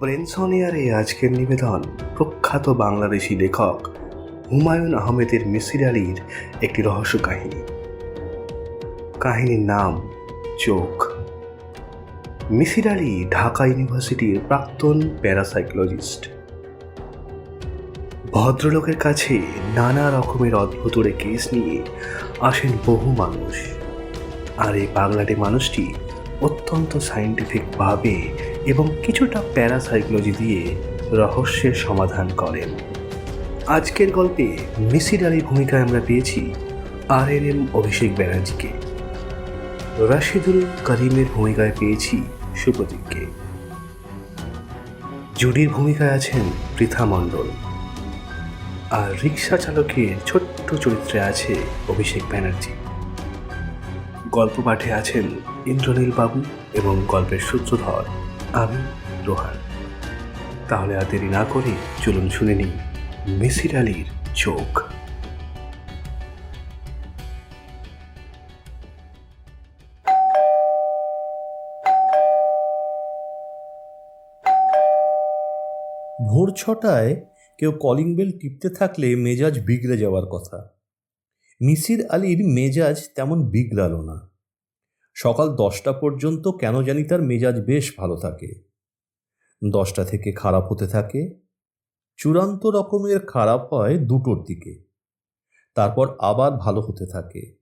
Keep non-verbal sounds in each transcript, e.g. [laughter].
ব্রেনসনিয়ারে আজকের নিবেদন প্রখ্যাত বাংলাদেশি লেখক হুমায়ুন আহমেদের মিসির আলীর একটি রহস্য কাহিনী। কাহিনীর নাম চোখ। মিসির আলী ঢাকা ইউনিভার্সিটির প্রাক্তন প্যারাসাইকোলজিস্ট। ভদ্রলোকের কাছে নানা রকমের অদ্ভুতরে কেস নিয়ে আসেন বহু মানুষ। আর এই পাগলাটে মানুষটি অত্যন্ত সাইন্টিফিকভাবে এবং কিছুটা প্যারাসাইকোলজি দিয়ে রহস্যের সমাধান করেন। আজকের গল্পে মিসির আলীর ভূমিকায় আমরা পেয়েছি আর এন এম অভিষেক ব্যানার্জিকে। রাশিদুল করিমের ভূমিকায় পেয়েছি সুপ্রতীককে জুডির ভূমিকায় আছেন পৃথা মণ্ডল। আর রিক্সা চালকের ছোট্ট চরিত্রে আছে অভিষেক ব্যানার্জি। গল্প পাঠে আছেন ইন্দ্রনীল বাবু এবং গল্পের সূত্রধর আমি রোহান। তাহলে আর দেরি না করে চলুন শুনে নিই মিসির আলীর চোখ। ভোর ছটায় কেউ কলিং বেল টিপতে থাকলে মেজাজ বিগড়ে যাওয়ার কথা। মিসির আলীর মেজাজ তেমন বিগড়ালো না। সকাল দশটা পর্যন্ত কেন জানি তার মেজাজ বেশ ভালো থাকে। দশটা থেকে খারাপ হতে থাকে। চূড়ান্ত রকমের খারাপ হয় দুটোর দিকে। তারপর আবার ভালো হতে থাকে।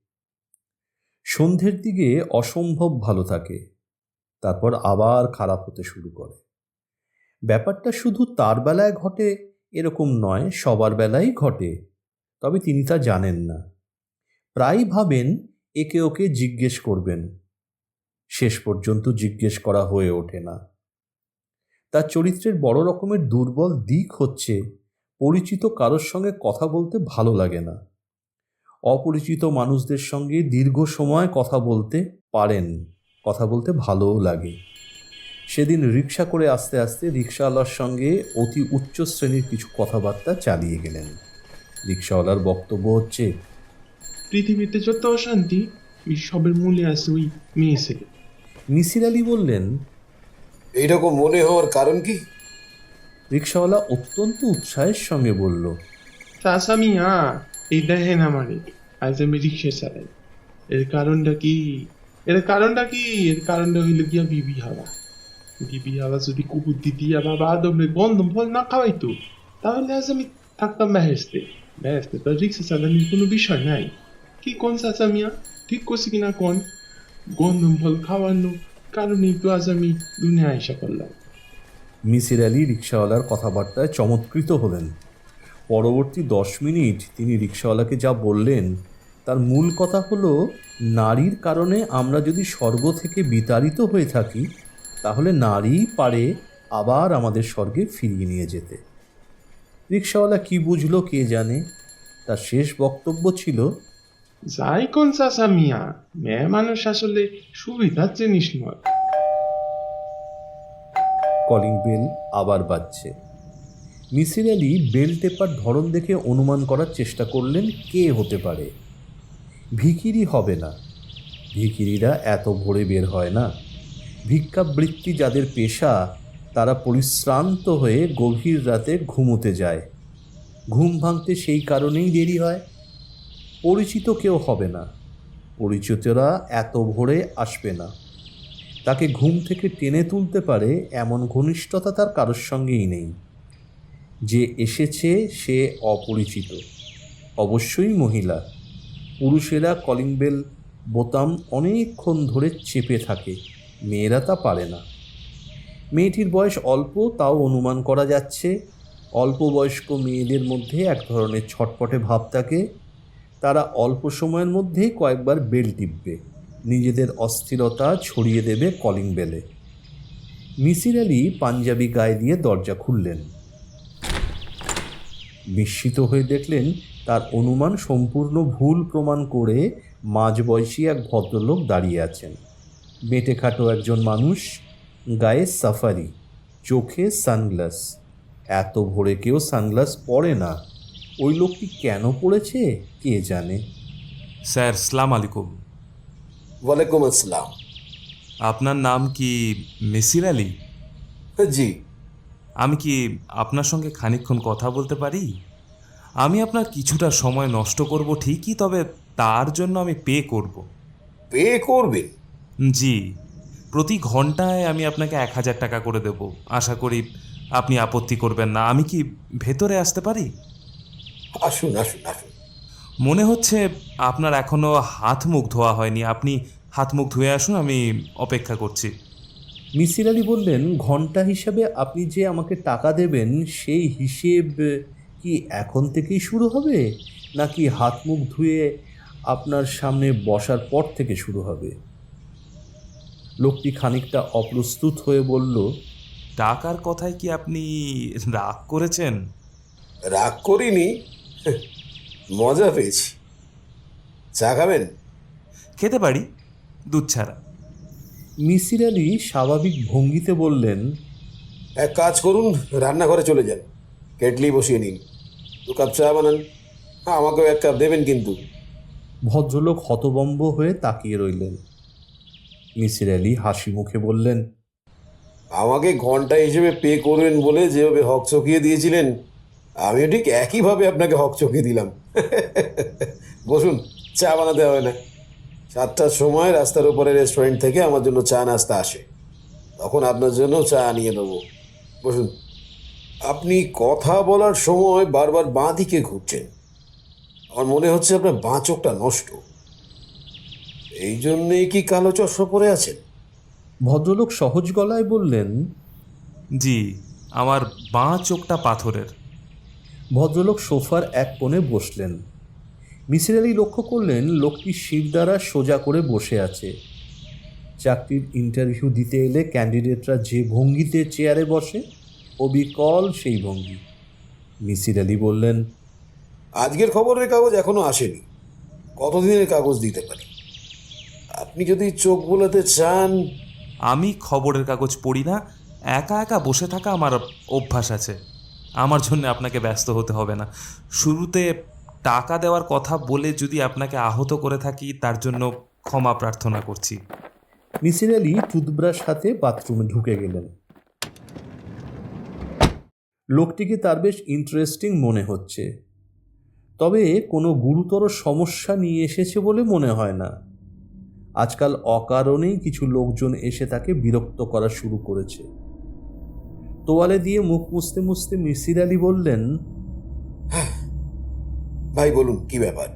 সন্ধ্যের দিকে অসম্ভব ভালো থাকে। তারপর আবার খারাপ হতে শুরু করে। ব্যাপারটা শুধু তার বেলায় ঘটে এরকম নয়, সবার বেলায় ঘটে। তবে তিনি তা জানেন না। প্রায় ভাবেন, একে ওকে জিজ্ঞেস করবেন। শেষ পর্যন্ত জিজ্ঞেস করা হয়ে ওঠে না। তার চরিত্রের বড় রকমের দুর্বল দিক হচ্ছে, পরিচিত কারোর সঙ্গে কথা বলতে ভালো লাগে না। অপরিচিত মানুষদের সঙ্গে দীর্ঘ সময় কথা বলতে পারেন, কথা বলতে ভালোও লাগে। সেদিন রিক্সা করে আস্তে আস্তে রিক্সাওয়ালার সঙ্গে অতি উচ্চ শ্রেণির কিছু কথাবার্তা চালিয়ে গেলেন। রিক্সাওয়ালার বক্তব্য হচ্ছে, পৃথিবীতে যত অশান্তি ওই সবের মূলে আছে ওই মেয়ে ছেলে। মিসির আলী বললেন এইরকম মনে হওয়ার কারণ কি? রিক্সাওয়ালা অত্যন্ত উৎসাহের সঙ্গে বলল চাষা মিয়া এই দেখেন আমারে আজ আমি রিক্সা চালাই। এর কারণটা কি? এর কারণটা কি? এর কারণটা হইল গিয়া বিবি হাওয়া। বিবি হাওয়া যদি কুকুর দিদি আবার বাদমে গন্ধম ফল না খাওয়াইতো তাহলে আজ আমি থাকতাম বেহেস্তে বেহেস্তে তো রিক্সা চালানোর কোনো বিষয় নাই। কি কোন চাচা মিয়া ঠিক করছি কিনা কোন? গন্ধম ফল খাওয়ানো, কারণেই তো আজ আমি দুনিয়া আইসা করলাম মিসির আলী রিক্সাওয়ালার কথাবার্তায় চমৎকৃত হলেন। পরবর্তী দশ মিনিট তিনি রিক্সাওয়ালাকে যা বললেন, তার মূল কথা হলো, নারীর কারণে আমরা যদি স্বর্গ থেকে বিতাড়িত হয়ে থাকি, তাহলে নারী পারে আবার আমাদের স্বর্গে ফিরিয়ে নিয়ে যেতে। রিক্সাওয়ালা কি বুঝলো কে জানে? তার শেষ বক্তব্য ছিল যাই কোন চাচা মিয়া, মেয়ে মানুষ আসলে সুবিধার জিনিস নয়। কলিং বেল আবার বাজছে। মিসির আলি বেল টেপার ধরন দেখে অনুমান করার চেষ্টা করলেন কে হতে পারে। ভিকিরি হবে না। ভিকিরিরা এত ভোরে বের হয় না। ভিক্ষাবৃত্তি যাদের পেশা, তারা পরিশ্রান্ত হয়ে গভীর রাতে ঘুমোতে যায়। ঘুম ভাঙতে সেই কারণেই দেরি হয়। পরিচিত কেউ হবে না। পরিচিতরা এত ভোরে আসবে না। তাকে ঘুম থেকে টেনে তুলতে পারে এমন ঘনিষ্ঠতা তার কারোর সঙ্গেই নেই। যে এসেছে, সে অপরিচিত। অবশ্যই মহিলা। পুরুষেরা কলিং বেল, বোতাম অনেকক্ষণ ধরে চেপে থাকে। মেয়েরা তা পারে না। মেয়েটির বয়স অল্প, তাও অনুমান করা যাচ্ছে। অল্প বয়স্ক মেয়েদের মধ্যে এক ধরনের ছটপটে ভাব থাকে। তারা অল্প সময়ের মধ্যেই কয়েকবার বেল টিপবে। নিজেদের অস্থিরতা ছড়িয়ে দেবে কলিং বেলে। মিসির আলী পাঞ্জাবি গায়ে দিয়ে দরজা খুললেন। বিস্মিত হয়ে দেখলেন তার অনুমান সম্পূর্ণ ভুল প্রমাণ করে মাঝবয়সী এক ভদ্রলোক দাঁড়িয়ে আছেন। বেটে খাটো একজন মানুষ, গায়ে সাফারি, চোখে সানগ্লাস। এত ভোরে কেউ সানগ্লাস পরে না। ওই লোকটি কেন পড়েছে কে জানে? স্যার সালাম আলাইকুম। ওয়ালাইকুম আসসালাম। আপনার নাম কি মিসির আলী? জি। আমি কি আপনার সঙ্গে খানিকক্ষণ কথা বলতে পারি? আমি আপনার কিছুটা সময় নষ্ট করব ঠিকই তবে তার জন্য আমি পে করব। পে করবে? জি। প্রতি ঘন্টায় আমি আপনাকে এক হাজার টাকা করে দেব। আশা করি আপনি আপত্তি করবেন না। আমি কি ভেতরে আসতে পারি? আসুন আসুন আসুন। মনে হচ্ছে আপনার এখনও হাত মুখ ধোয়া হয়নি। আপনি হাত মুখ ধুয়ে আসুন আমি অপেক্ষা করছি। মিসির আলী বললেন ঘণ্টা হিসাবে আপনি যে আমাকে টাকা দেবেন সেই হিসেব কি এখন থেকেই শুরু হবে? নাকি হাত মুখ ধুয়ে আপনার সামনে বসার পর থেকে শুরু হবে? লোকটি খানিকটা অপ্রস্তুত হয়ে বলল টাকার কথায় কি আপনি রাগ করেছেন? রাগ করিনি মজা পেয়েছি। চা খাবেন? খেতে পারি দুধ ছাড়া। মিসির আলী স্বাভাবিক ভঙ্গিতে বললেন এক কাজ করুন রান্নাঘরে চলে যান। কেটলি বসিয়ে নিন। দু কাপ চা বানান। হ্যাঁ আমাকেও এক কাপ দেবেন কিন্তু। ভদ্রলোক হতবম্ব হয়ে তাকিয়ে রইলেন। মিসির আলী হাসি মুখে বললেন আমাকে ঘণ্টা হিসেবে পে করবেন বলে যেভাবে হক চকিয়ে দিয়েছিলেন আমিও ঠিক একইভাবে আপনাকে হক চকিয়ে দিলাম। বসুন চা বানাতে হবে না। সাতটার সময় রাস্তার উপরে রেস্টুরেন্ট থেকে আমার জন্য চা নাস্তা আসে। তখন আপনার জন্য চা নিয়ে নেব। বসুন আপনি কথা বলার সময় বারবার বাঁ দিকে ঘুরছেন। আমার মনে হচ্ছে আপনার বাঁ চোখটা নষ্ট। এই জন্যেই কি কালো চশমা পরে আছেন? ভদ্রলোক সহজ গলায় বললেন জি আমার বাঁ চোখটা পাথরের। ভদ্রলোক সোফার এক কোণে বসলেন। মিসির আলী লক্ষ্য করলেন লোকটি শির দ্বারা সোজা করে বসে আছে। চাকরির ইন্টারভিউ দিতে এলে ক্যান্ডিডেটরা যে ভঙ্গিতে চেয়ারে বসে অবিকল সেই ভঙ্গি। মিসির আলী বললেন আজকের খবরের কাগজ এখনও আসেনি। কতদিনের কাগজ দিতে পারি? আপনি যদি চোখ বোলাতে চান আমি খবরের কাগজ পড়ি না। একা একা বসে থাকা আমার অভ্যাস আছে। আমার জন্য আপনাকে ব্যস্ত হতে হবে না। শুরুতে টাকা দেওয়ার কথা বলে যদি আপনাকে আহত করে থাকি, তার জন্য ক্ষমা প্রার্থনা করছি। মিসির আলী টুথব্রাশ হাতে বাথরুমে ঢুকে গেলেন। লোকটিকে তার বেশ ইন্টারেস্টিং মনে হচ্ছে। তবে কোনো গুরুতর সমস্যা নিয়ে এসেছে বলে মনে হয় না। আজকাল অকারণেই কিছু লোকজন এসে তাকে বিরক্ত করা শুরু করেছে। তোয়ালে দিয়ে মুখ মুছতে মুছতে মিসির আলী বললেন ভাই বলুন কি ব্যাপার?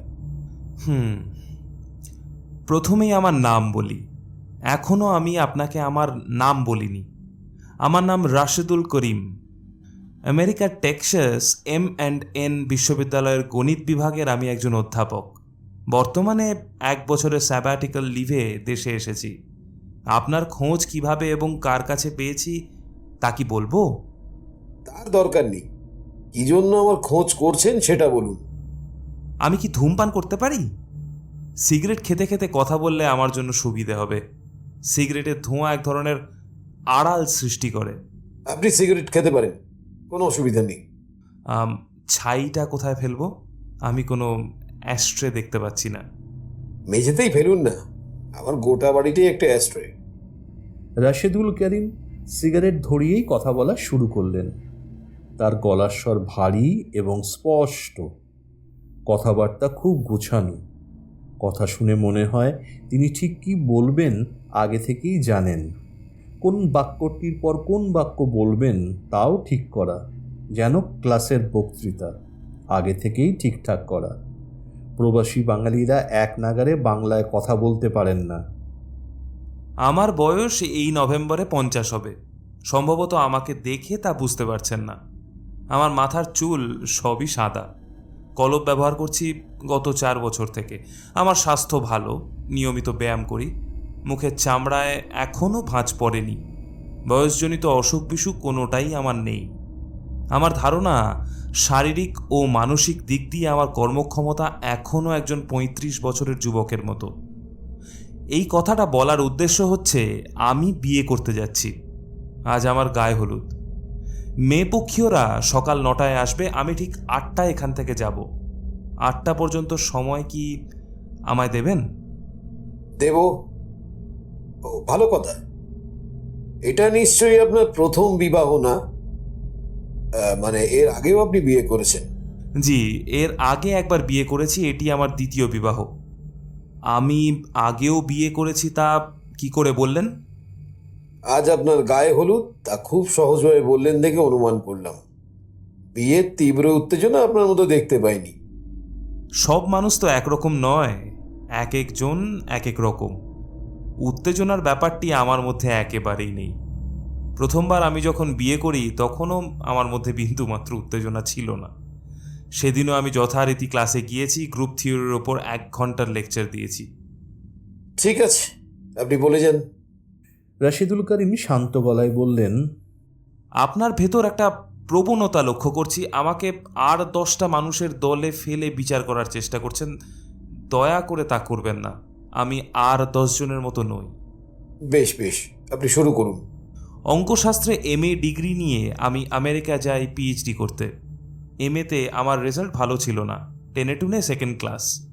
হুম প্রথমেই আমার নাম বলি। এখনও আমি আপনাকে আমার নাম বলিনি। আমার নাম রাশেদুল করিম। আমেরিকার টেক্সাস এম অ্যান্ড এন বিশ্ববিদ্যালয়ের গণিত বিভাগের আমি একজন অধ্যাপক। বর্তমানে এক বছরের স্যাবাটিক্যাল লিভে দেশে এসেছি। আপনার খোঁজ কীভাবে এবং কার কাছে পেয়েছি তা কি বলব? তার দরকার নেই। কি জন্য আমার খোঁজ করছেন সেটা বলুন। আমি কি ধূমপান করতে পারি? সিগারেট খেতে খেতে কথা বললে আমার জন্য সুবিধে হবে। সিগারেটের ধোঁয়া এক ধরনের আড়াল সৃষ্টি করে। আপনি সিগারেট খেতে পারেন। কোনো অসুবিধা নেই। আম, ছাইটা কোথায় ফেলব? আমি কোনো অ্যাস্ট্রে দেখতে পাচ্ছি না। মেঝেতেই ফেলুন না। আমার গোটা বাড়িটাই একটা অ্যাস্ট্রে রাশেদুল করিম সিগারেট ধরিয়েই কথা বলা শুরু করলেন। তার গলার স্বর ভারী এবং স্পষ্ট। কথাবার্তা খুব গোছানো। কথা শুনে মনে হয় তিনি ঠিক কি বলবেন আগে থেকেই জানেন। কোন বাক্যটির পর কোন বাক্য বলবেন তাও ঠিক করা, যেন ক্লাসের বক্তৃতা, আগে থেকেই ঠিকঠাক করা। প্রবাসী বাঙালিরা এক নাগারে বাংলায় কথা বলতে পারেন না। আমার বয়স এই নভেম্বরে পঞ্চাশ হবে। সম্ভবত আমাকে দেখে তা বুঝতে পারছেন না। আমার মাথার চুল সবই সাদা। কলপ ব্যবহার করছি গত চার বছর থেকে। আমার স্বাস্থ্য ভালো, নিয়মিত ব্যায়াম করি। মুখের চামড়ায় এখনও ভাঁজ পড়েনি। বয়সজনিত অসুখ বিসুখ কোনোটাই আমার নেই। আমার ধারণা, শারীরিক ও মানসিক দিক দিয়ে আমার কর্মক্ষমতা এখনও একজন পঁয়ত্রিশ বছরের যুবকের মতো। এই কথাটা বলার উদ্দেশ্য হচ্ছে আমি বিয়ে করতে যাচ্ছি। আজ আমার গায়ে হলুদ। মেয়েপক্ষীয়রা সকাল নটায় আসবে আমি ঠিক আটটায় এখান থেকে যাব। আটটা পর্যন্ত সময় কি আমায় দেবেন? দেব। ও ভালো কথা। এটা নিশ্চয়ই আপনার প্রথম বিবাহ না? মানে এর আগেও আপনি বিয়ে করেছেন? জি এর আগে একবার বিয়ে করেছি এটি আমার দ্বিতীয় বিবাহ। আমি আগেও বিয়ে করেছি তা কি করে বললেন? আজ আপনার গায়ে হলুদ তা খুব সহজভাবে বললেন দেখে অনুমান করলাম। বিয়ের তীব্র উত্তেজনা আপনার মতো দেখতে পাইনি। সব মানুষ তো একরকম নয় এক একজন এক এক রকম। উত্তেজনার ব্যাপারটি আমার মধ্যে একেবারেই নেই। প্রথমবার আমি যখন বিয়ে করি তখনও আমার মধ্যে বিন্দুমাত্র উত্তেজনা ছিল না। সেদিনও আমি যথারীতি ক্লাসে গিয়েছি গ্রুপ থিওরির ওপর এক ঘণ্টার লেকচার দিয়েছি। ঠিক আছে আপনি বলে যান। রাশিদুল করিম শান্ত গলায় বললেন আপনার ভেতর একটা প্রবণতা লক্ষ্য করছি আমাকে আর দশটা মানুষের দলে ফেলে বিচার করার চেষ্টা করছেন। দয়া করে তা করবেন না আমি আর দশজনের মতো নই। বেশ বেশ আপনি শুরু করুন। অঙ্কশাস্ত্রে এম এ ডিগ্রি নিয়ে আমি আমেরিকা যাই পিএইচডি করতে। এম এতে আমার রেজাল্ট ভালো ছিল না। টেনে টুনে সেকেন্ড ক্লাস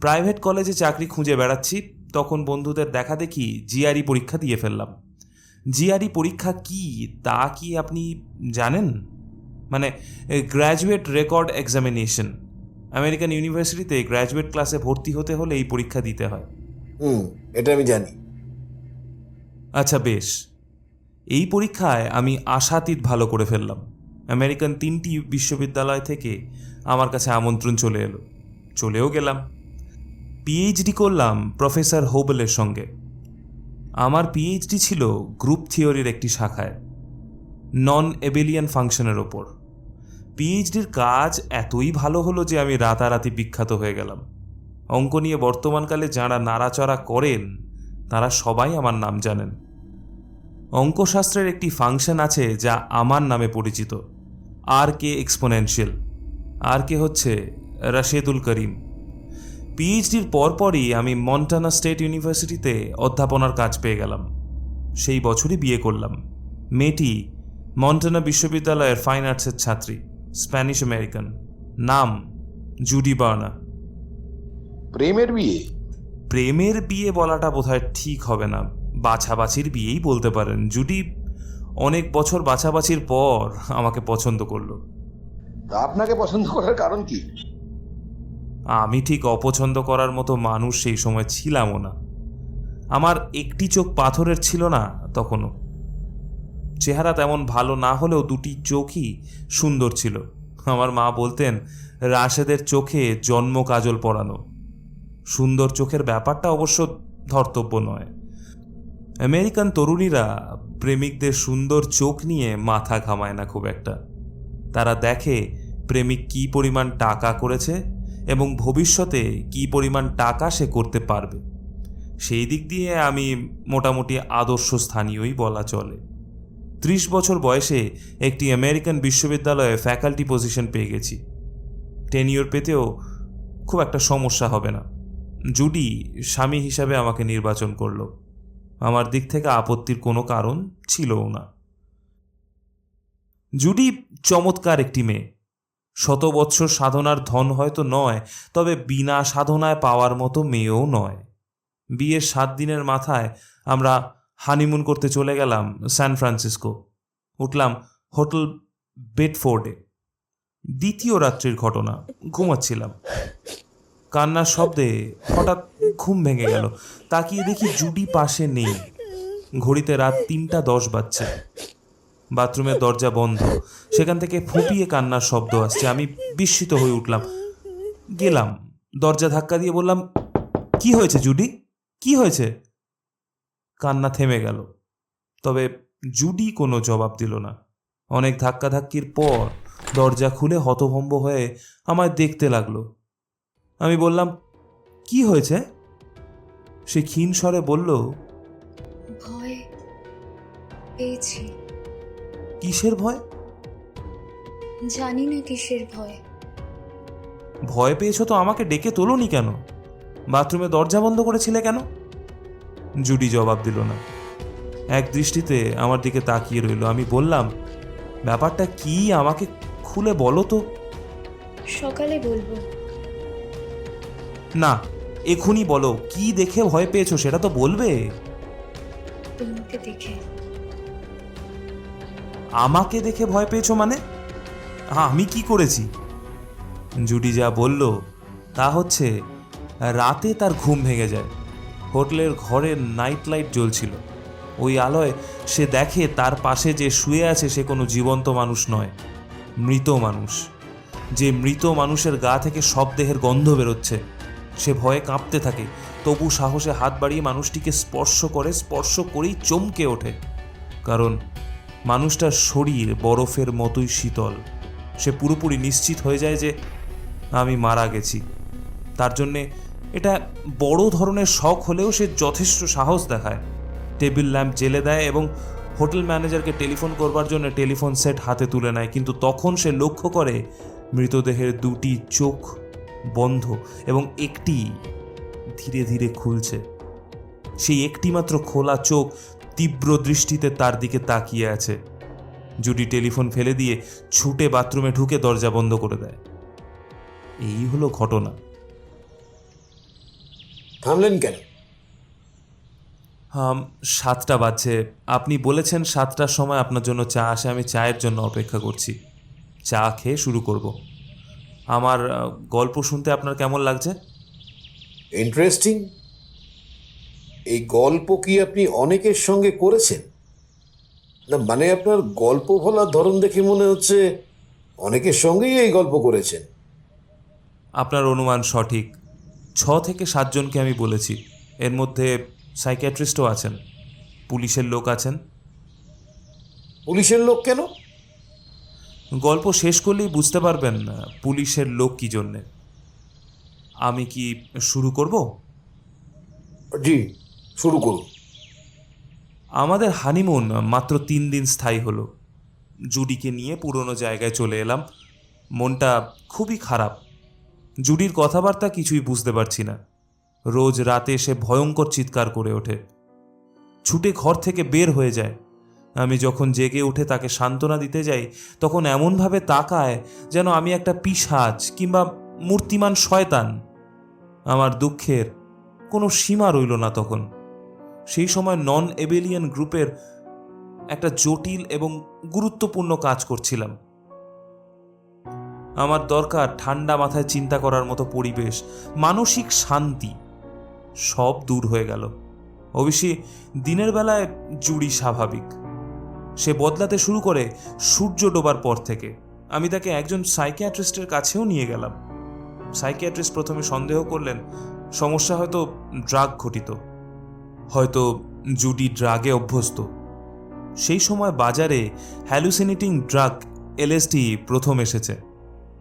প্রাইভেট কলেজে চাকরি খুঁজে বেড়াচ্ছি তখন বন্ধুদের দেখা দেখি জিআরই পরীক্ষা দিয়ে ফেললাম। জিআরই পরীক্ষা কি? তা কি আপনি জানেন? মানে গ্র্যাজুয়েট রেকর্ড এক্সামিনেশন আমেরিকান ইউনিভার্সিটিতে গ্র্যাজুয়েট ক্লাসে ভর্তি হতে হলে এই পরীক্ষা দিতে হয়। হুম এটা আমি জানি। আচ্ছা বেশ। এই পরীক্ষায় আমি আশাতীত ভালো করে ফেললাম। আমেরিকান তিনটি বিশ্ববিদ্যালয় থেকে আমার কাছে আমন্ত্রণ চলে এলো। চলেও গেলাম। পিএইচডি করলাম প্রফেসর হোবেলের সঙ্গে। আমার পিএইচডি ছিল গ্রুপ থিওরির একটি শাখায় নন এবেলিয়ান ফাংশনের ওপর। পিএইচডির কাজ এতই ভালো হলো যে আমি রাতারাতি বিখ্যাত হয়ে গেলাম। অঙ্ক নিয়ে বর্তমানকালে যাঁরা নাড়াচড়া করেন, তারা সবাই আমার নাম জানেন। অঙ্কশাস্ত্রের একটি ফাংশন আছে যা আমার নামে পরিচিত। আর কে এক্সপোনেনশিয়াল। আর কে হচ্ছে রাশেদুল করিম। পিএইচডির পরপরই আমি মন্টানা স্টেট ইউনিভার্সিটিতে অধ্যাপনার কাজ পেয়ে গেলাম। সেই বছরই বিয়ে করলাম। মেয়েটি মন্টানা বিশ্ববিদ্যালয়ের ফাইন আর্টসের ছাত্রী স্প্যানিশ আমেরিকান নাম জুডি বার্না। প্রেমের বিয়ে? প্রেমের বিয়ে বলাটা বোধহয় ঠিক হবে না। বাছাবাছির বিয়েই বলতে পারেন। জুডি অনেক বছর বাছাবাছির পর আমাকে পছন্দ করল। তা আপনাকে পছন্দ করার কারণ কি? আমি ঠিক অপছন্দ করার মতো মানুষ সেই সময় ছিলামও না। আমার একটি চোখ পাথরের ছিল না তখনও। চেহারা তেমন ভালো না হলেও দুটি চোখই সুন্দর ছিল। আমার মা বলতেন রাশেদের চোখে জন্ম কাজল পরানো। সুন্দর চোখের ব্যাপারটা অবশ্য ধর্তব্য নয়। আমেরিকান তরুণীরা প্রেমিকদের সুন্দর চোখ নিয়ে মাথা ঘামায় না খুব একটা। তারা দেখে প্রেমিক কী পরিমাণ টাকা করেছে এবং ভবিষ্যতে কী পরিমাণ টাকা সে করতে পারবে। সেই দিক দিয়ে আমি মোটামুটি আদর্শ স্থানীয়ই বলা চলে। ত্রিশ বছর বয়সে একটি আমেরিকান বিশ্ববিদ্যালয়ে ফ্যাকাল্টি পজিশন পেয়ে গেছি। টেনিওর পেতেও খুব একটা সমস্যা হবে না। জুডি স্বামী হিসাবে আমাকে নির্বাচন করল। আমার দিক থেকে আপত্তির কোনো কারণ ছিলও না। জুডি চমৎকার একটি মেয়ে। শত বৎসর সাধনার ধন হয়তো নয়, তবে বিনা সাধনায় পাওয়ার মতো মেয়েও নয়। বিয়ের সাত দিনের মাথায় আমরা হানিমুন করতে চলে গেলাম স্যান ফ্রান্সিসকো। উঠলাম হোটেল বেডফোর্ডে। দ্বিতীয় রাত্রির ঘটনা। ঘুমাচ্ছিলাম। কান্নার শব্দে হঠাৎ ঘুম ভেঙে গেল। তাকিয়ে দেখি জুডি পাশে নেই। ঘড়িতে রাত তিনটা দশ বাজছে। বাথরুমের দরজা বন্ধ। সেখান থেকে ফুপিয়ে কান্নার শব্দ আসছে। আমি বিস্মিত হয়ে উঠলাম। গেলাম। দরজা ধাক্কা দিয়ে বললাম, কি হয়েছে জুডি? কি হয়েছে? কান্না থেমে গেল। তবে জুডি কোনো জবাব দিল না। অনেক ধাক্কাধাক্কির পর দরজা খুলে হতভম্ব হয়ে আমায় দেখতে লাগল। আমি বললাম কি হয়েছে? সে ক্ষীণ স্বরে বলল ভয় পেয়েছি। কিসের ভয়? জানি না কিসের ভয়। ভয় পেয়েছ তো আমাকে ডেকে তোলোনি কেন? বাথরুমে দরজা বন্ধ করেছিলে কেন? জুডি জবাব দিল না। এক দৃষ্টিতে আমার দিকে তাকিয়ে রইল। আমি বললাম ব্যাপারটা কি আমাকে খুলে বলো তো? সকালে বলব। না এখনই বলো কি দেখে ভয় পেয়েছ সেটা তো বলবে। তোমাকে দেখে। আমাকে দেখে ভয় পেয়েছ মানে? আমি কি করেছি? জুডি যা বলল তা হচ্ছে রাতে তার ঘুম ভেঙে যায়। হোটেলের ঘরের নাইট লাইট জ্বলছিল। ওই আলোয় সে দেখে তার পাশে যে শুয়ে আছে সে কোনো জীবন্ত মানুষ নয় মৃত মানুষ। যে মৃত মানুষের গা থেকে সব দেহের গন্ধ বেরোচ্ছে। সে ভয়ে কাঁপতে থাকে। তবু সাহসে হাত বাড়িয়ে মানুষটিকে স্পর্শ করে, স্পর্শ করেই চমকে ওঠে। কারণ মানুষটার শরীর বরফের মতোই শীতল। সে পুরোপুরি নিশ্চিত হয়ে যায় যে আমি মারা গেছি। তার জন্যে এটা বড় ধরনের শখ হলেও সে যথেষ্ট সাহস দেখায়। টেবিল ল্যাম্প জেলে দেয় এবং হোটেল ম্যানেজারকে টেলিফোন করবার জন্য টেলিফোন সেট হাতে তুলে নেয়। কিন্তু তখন সে লক্ষ্য করে মৃতদেহের দুটি চোখ বন্ধ এবং একটি ধীরে ধীরে খুলছে। সেই একটিমাত্র খোলা চোখ তীব্র দৃষ্টিতে তার দিকে তাকিয়ে আছে। জুডি টেলিফোন ফেলে দিয়ে ছুটে বাথরুমে ঢুকে দরজা বন্ধ করে দেয়। এই হলো ঘটনা। থামলেন কেন? হাম সাতটা বাজছে। আপনি বলেছেন সাতটার সময় আপনার জন্য চা আসে আমি চায়ের জন্য অপেক্ষা করছি। চা খেয়ে শুরু করব। আমার গল্প শুনতে আপনার কেমন লাগছে? ইন্টারেস্টিং এই গল্প কি আপনি অনেকের সঙ্গে করেছেন? না মানে আপনার গল্প বলার ধরন দেখে মনে হচ্ছে অনেকের সঙ্গেই এই গল্প করেছেন। আপনার অনুমান সঠিক। ছ থেকে সাতজনকে আমি বলেছি। এর মধ্যে সাইকিয়াট্রিস্টও আছেন। পুলিশের লোক আছেন। পুলিশের লোক কেন? গল্প শেষ করলেই বুঝতে পারবেন পুলিশের লোক কী জন্যে। আমি কি শুরু করব? জি শুরু করুন। আমাদের হানিমুন মাত্র তিন দিন স্থায়ী হলো। জুডিকে নিয়ে পুরনো জায়গায় চলে এলাম। মনটা খুবই খারাপ। জুডির কথাবার্তা কিছুই বুঝতে পারছি না। রোজ রাতে সে ভয়ঙ্কর চিৎকার করে ওঠে। ছুটে ঘর থেকে বের হয়ে যায়। আমি যখন জেগে উঠে তাকে সান্ত্বনা দিতে যাই, তখন এমনভাবে তাকায় যেন আমি একটা পিশাচ কিংবা মূর্তিমান শয়তান। আমার দুঃখের কোনো সীমা রইল না তখন। সেই সময় নন এবেলিয়ান গ্রুপের একটা জটিল এবং গুরুত্বপূর্ণ কাজ করছিলাম। আমার দরকার ঠান্ডা মাথায় চিন্তা করার মতো পরিবেশ, মানসিক শান্তি, সব দূর হয়ে গেল। অবশ্যই দিনের বেলায় জুড়ি স্বাভাবিক। সে বদলাতে শুরু করে সূর্য ডোবার পর থেকে। আমি তাকে একজন সাইকিয়াট্রিস্টের কাছেও নিয়ে গেলাম। সাইকিয়াট্রিস্ট প্রথমে সন্দেহ করলেন, সমস্যা হয়তো ড্রাগ ঘটিত, হয়তো জুডি ড্রাগে অভ্যস্ত। সেই সময় বাজারে হ্যালুসিনেটিং ড্রাগ এলএসডি প্রথম এসেছে।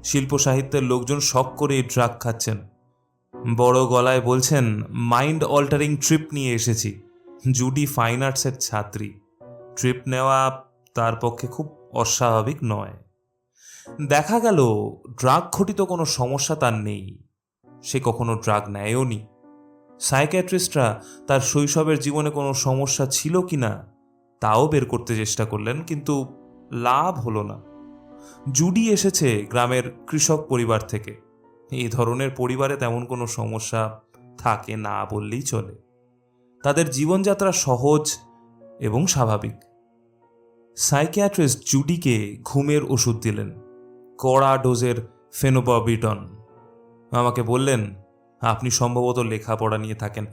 শিল্প সাহিত্যের লোকজন শখ করে ড্রাগ খাচ্ছেন। বড় গলায় বলছেন মাইন্ড অল্টারিং ট্রিপ নিয়ে এসেছি। জুডি ফাইন আর্টসের ছাত্রী। ট্রিপ নেওয়া তার পক্ষে খুব অস্বাভাবিক নয়। দেখা গেল, ড্রাগ ঘটিত কোনো সমস্যা তার নেই। সে কখনো ড্রাগ নেয়ও নি। তার শৈশবের জীবনে কোনো সমস্যা ছিল কি না, তাও বের করতে চেষ্টা করলেন, কিন্তু লাভ হলো না। জুডি এসেছে গ্রামের কৃষক পরিবার থেকে। এই ধরনের পরিবারে তেমন কোনো সমস্যা থাকে না বললেই চলে। তাদের জীবনযাত্রা সহজ এবং স্বাভাবিক। সাইকিয়াট্রিস্ট জুডিকে ঘুমের ওষুধ দিলেন। কড়া ডোজের ফেনোবাবিটন আমাকে বললেন, আপনি সম্ভবত লেখাপড়া নিয়ে থাকেন।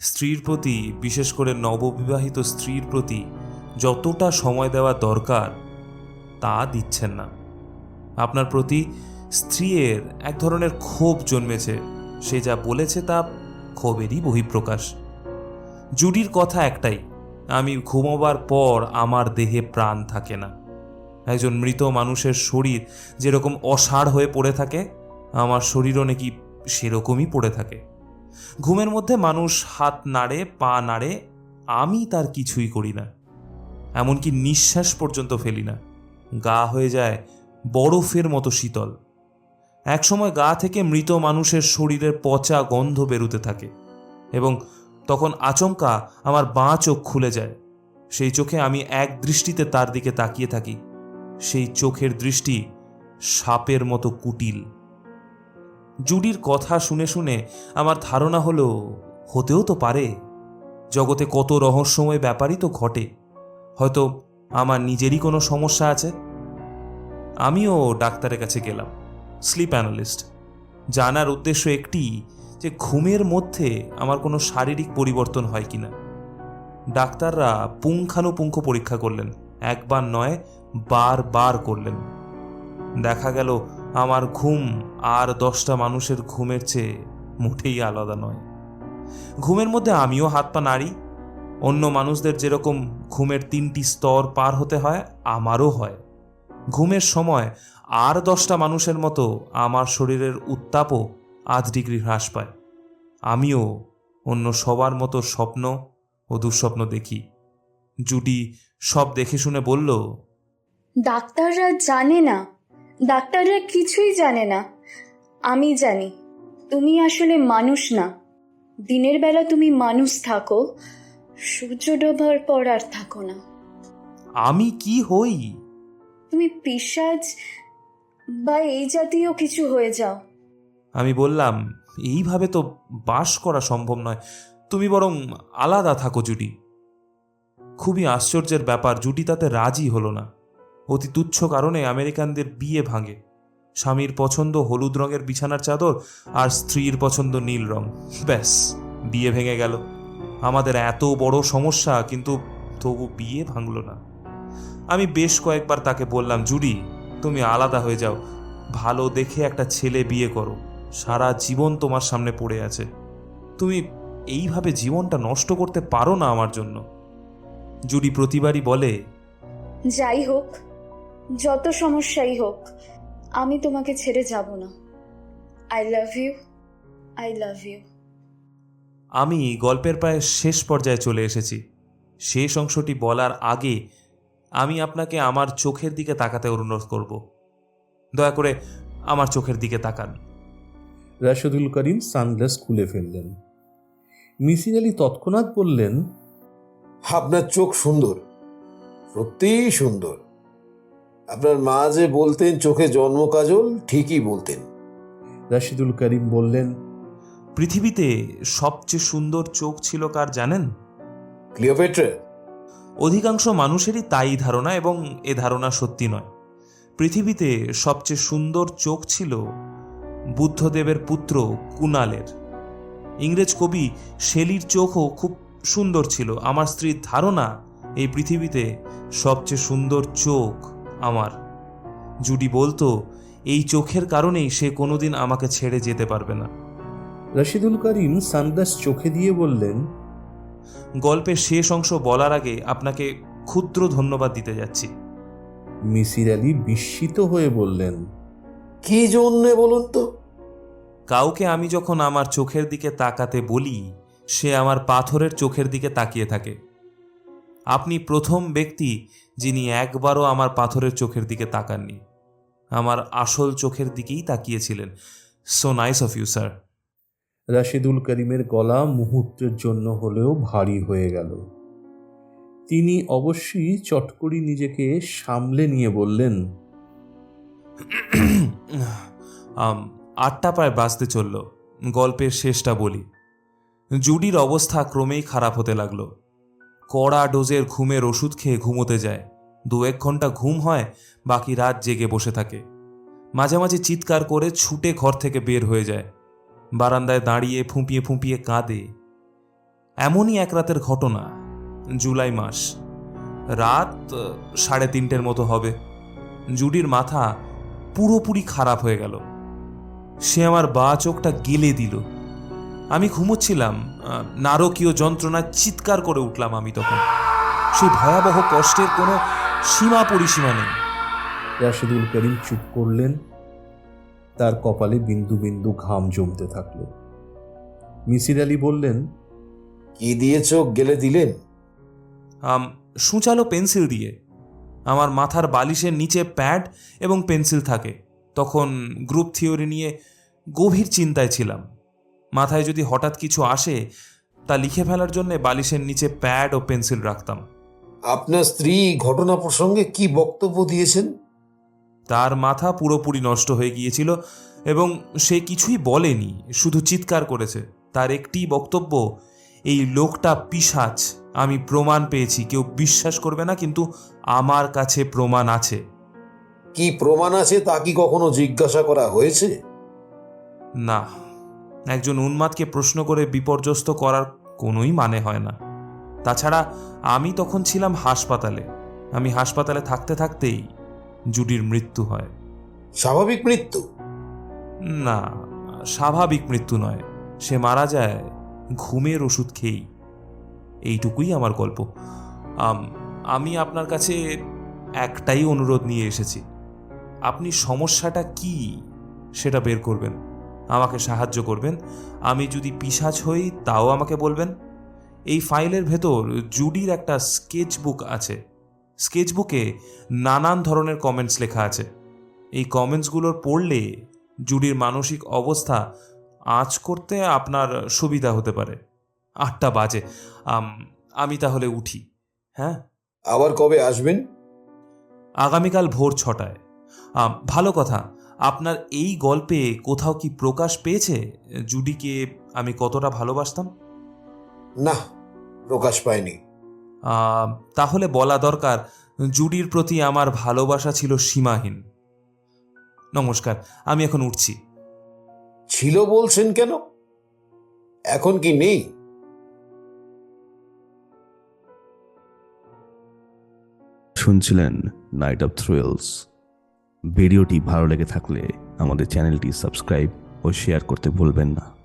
স্ত্রীর প্রতি, বিশেষ করে নববিবাহিত স্ত্রীর প্রতি, যতটা সময় দেওয়া দরকার, তা দিচ্ছেন না। আপনার প্রতি স্ত্রীর এক ধরনের ক্ষোভ জন্মেছে। সে যা বলেছে তা ক্ষোভেরই বহিঃপ্রকাশ। জুডির কথা একটাই আমি ঘুমোবার পর আমার দেহে প্রাণ থাকে না। একজন মৃত মানুষের শরীর যেরকম অসাড় হয়ে পড়ে থাকে, আমার শরীরও নাকি সেরকমই পড়ে থাকে। ঘুমের মধ্যে মানুষ হাত নাড়ে, পা নাড়ে, আমি তার কিছুই করি না। এমনকি নিঃশ্বাস পর্যন্ত ফেলি না। গা হয়ে যায় বরফের মতো শীতল। একসময় গা থেকে মৃত মানুষের শরীরের পচা গন্ধ বেরুতে থাকে এবং তখন আচমকা আমার বাঁ চোখ খুলে যায়। সেই চোখে আমি এক দৃষ্টিতে তার দিকে তাকিয়ে থাকি। সেই চোখের দৃষ্টি সাপের মতো কুটিল। জুডির কথা শুনে শুনে আমার ধারণা হলো, হতেও তো পারে। জগতে কত রহস্যময় ব্যাপারই তো ঘটে। হয়তো আমার নিজেরই কোনো সমস্যা আছে। আমিও ডাক্তারের কাছে গেলাম, স্লিপ অ্যানালিস্ট। জানার উদ্দেশ্য একটি যে ঘুমের মধ্যে আমার কোনো শারীরিক পরিবর্তন হয় কিনা ডাক্তাররা পুঙ্খানুপুঙ্খ পরীক্ষা করলেন, একবার নয়, বারবার করলেন। দেখা গেল আমার ঘুম আর দশটা মানুষের ঘুমের চেয়ে মোটেই আলাদা নয়। ঘুমের মধ্যে আমিও হাত পা নাড়ি। অন্য মানুষদের যেরকম ঘুমের তিনটি স্তর পার হতে হয়, আমারও হয়। ঘুমের সময় আর দশটা মানুষের মতো আমার শরীরের উত্তাপও আধ ডিগ্রি হ্রাস পায়। আমিও অন্য সবার মতো স্বপ্ন ও দুঃস্বপ্ন দেখি। জুডি সব দেখে শুনে বলল ডাক্তাররা জানে না। ডাক্তাররা কিছুই জানে না। আমি জানি তুমি আসলে মানুষ না। দিনের বেলা তুমি মানুষ থাকো সূর্য ডোবার পর আর থাকো না। আমি কি হই? তুমি পিসাজ বা এই জাতীয় কিছু হয়ে যাও। আমি বললাম, এইভাবে তো বাস করা সম্ভব নয়। তুমি বরং আলাদা থাকো, জুডি। খুবই আশ্চর্যের ব্যাপার জুটি তাতে রাজি হলো না। অতি তুচ্ছ কারণে আমেরিকানদের বিয়ে ভাঙে। স্বামীর পছন্দ হলুদ রঙের বিছানার চাদর আর স্ত্রীর পছন্দ নীল রং। ব্যাস, বিয়ে ভেঙে গেল। আমাদের এত বড় সমস্যা, কিন্তু তবু বিয়ে ভাঙল না। আমি বেশ কয়েকবার তাকে বললাম, জুডি, তুমি আলাদা হয়ে যাও। ভালো দেখে একটা ছেলে বিয়ে করো। সারা জীবন তোমার সামনে পড়ে আছে। তুমি এইভাবে জীবনটা নষ্ট করতে পারো না আমার জন্য। জুডি প্রতিবারই বলে যাই হোক যত সমস্যাই হোক আমি তোমাকে ছেড়ে যাব না। I love you I love you আমি গল্পের প্রায় শেষ পর্যায়ে চলে এসেছি। শেষ অংশটি বলার আগে আমি আপনাকে আমার চোখের দিকে তাকাতে অনুরোধ করব। দয়া করে আমার চোখের দিকে তাকান। রাশেদুল করিম সানগ্লাস খুলে ফেললেন। মিসির আলী তৎক্ষণাৎ বললেন আপনার চোখ সুন্দর সত্যিই সুন্দর। আপনার মা যে বলতেন চোখে জন্ম কাজল ঠিকই বলতেন। রাশিদুল করিম বললেন পৃথিবীতে সবচেয়ে সুন্দর চোখ ছিল কার জানেন? ক্লিওপেট্রা। অধিকাংশ মানুষেরই তাই ধারণা এবং এ ধারণা সত্যি নয়। পৃথিবীতে সবচেয়ে সুন্দর চোখ ছিল বুদ্ধদেবের পুত্র কুণালের। ইংরেজ কবি শেলির চোখও খুব সুন্দর ছিল। আমার স্ত্রীর ধারণা এই পৃথিবীতে সবচেয়ে সুন্দর চোখ আমার। জুডি বলতো এই চোখের কারণেই সে কোনোদিন আমাকে ছেড়ে যেতে পারবে না। রশিদুল করিম সানগ্লাস চোখে দিয়ে বললেন গল্পের শেষ অংশ বলার আগে আপনাকে ক্ষুদ্র ধন্যবাদ দিতে যাচ্ছি। মিসির আলী বিস্মিত হয়ে বললেন কি জন্যে বলুন তো? কাউকে আমি যখন আমার চোখের দিকে তাকাতে বলি সে আমার পাথরের চোখের দিকে তাকিয়ে থাকে। আপনি প্রথম ব্যক্তি যিনি একবারও আমার পাথরের চোখের দিকে তাকাননি। আমার আসল চোখের দিকেই তাকিয়েছিলেন। So nice of you sir Rashidul করিমের গলা মুহূর্তের জন্য হলেও ভারী হয়ে গেল। তিনি অবশ্যই চটকরি নিজেকে সামলে নিয়ে বললেন [clears throat] আটটা প্রায় বাজতে চলল। গল্পের শেষটা বলি। জুডির অবস্থা ক্রমেই খারাপ হতে লাগল। কড়া ডোজের ঘুমের ওষুধ খেয়ে ঘুমোতে যায়। দু এক ঘণ্টা ঘুম হয়, বাকি রাত জেগে বসে থাকে। মাঝে মাঝে চিৎকার করে ছুটে ঘর থেকে বের হয়ে যায়। বারান্দায় দাঁড়িয়ে ফুঁপিয়ে ফুঁপিয়ে কাঁদে। এমনই এক রাতের ঘটনা, জুলাই মাস। রাত, সাড়ে তিনটের মতো হবে। জুডির মাথা পুরোপুরি খারাপ হয়ে গেল। সে আমার বা চোখটা গেলে দিল। আমি ঘুমোচ্ছিলাম নারকীয় যন্ত্রণায় চিৎকার করে উঠলাম আমি তখন। সেই ভয়াবহ কষ্টের কোনো সীমা পরিসীমা নেই। রাশিদুল করিম চুপ করলেন তার কপালে বিন্দু বিন্দু ঘাম জমতে থাকল। মিসির আলী বললেন কি দিয়ে চোখ গেলে দিলেন আম, সূচালো পেন্সিল দিয়ে। আমার মাথার বালিশের নিচে প্যাড এবং পেন্সিল থাকে। তখন গ্রুপ থিওরি নিয়ে গভীর চিন্তায় ছিলাম। মাথায় যদি হঠাৎ কিছু আসে তা লিখে ফেলার জন্য বালিশের নিচে প্যাড ও পেন্সিল রাখতাম। আপনার স্ত্রী ঘটনা প্রসঙ্গে কি বক্তব্য দিয়েছেন? তার মাথা পুরোপুরি নষ্ট হয়ে গিয়েছিল এবং সে কিছুই বলেনি শুধু চিৎকার করেছে। তার একটি বক্তব্য এই লোকটা পিশাচ আমি প্রমাণ পেয়েছি কেউ বিশ্বাস করবে না কিন্তু আমার কাছে প্রমাণ আছে। কি প্রমাণ আছে তা কি কখনো জিজ্ঞাসা করা হয়েছে? না। একজন উন্মাদকে প্রশ্ন করে বিপর্যস্ত করার কোনোই মানে হয় না। তাছাড়া আমি তখন ছিলাম হাসপাতালে। আমি হাসপাতালে থাকতে থাকতেই জুডির মৃত্যু হয়। স্বাভাবিক মৃত্যু? না স্বাভাবিক মৃত্যু নয়। সে মারা যায় ঘুমের ওষুধ খেয়েই। এইটুকুই আমার গল্প। আমি আপনার কাছে একটাই অনুরোধ নিয়ে এসেছি। আপনি সমস্যাটা কি সেটা বের করবেন। আমাকে সাহায্য করবেন। আমি যদি পিসাজ হই তাও আমাকে বলবেন। এই ফাইলের ভেতর জুডির একটা স্কেচ বুক আছে। স্কেচ বুকে নানান ধরনের কমেন্টস লেখা আছে। এই কমেন্টসগুলোর পড়লে জুডির মানসিক অবস্থা আঁচ করতে আপনার সুবিধা হতে পারে। আটটা বাজে। আমি তাহলে উঠি। হ্যাঁ? আবার কবে আসবেন? আগামীকাল ভোর ছটায়। ভালো কথা। আপনার এই গল্পে কোথাও কি প্রকাশ পেয়েছে? জুডিকে আমি কতটা ভালোবাসতাম? না প্রকাশ পায়নি তাহলে বলা দরকার জুডির প্রতি আমার ভালোবাসা ছিল সীমাহীন। নমস্কার আমি এখন উঠছি। ছিল বলছেন কেন? এখন কি নেই? শুনছিলেন নাইট অফ থ্রিলস ভিডিওটি ভালো লেগে থাকলে আমাদের চ্যানেলটি সাবস্ক্রাইব ও শেয়ার করতে ভুলবেন না।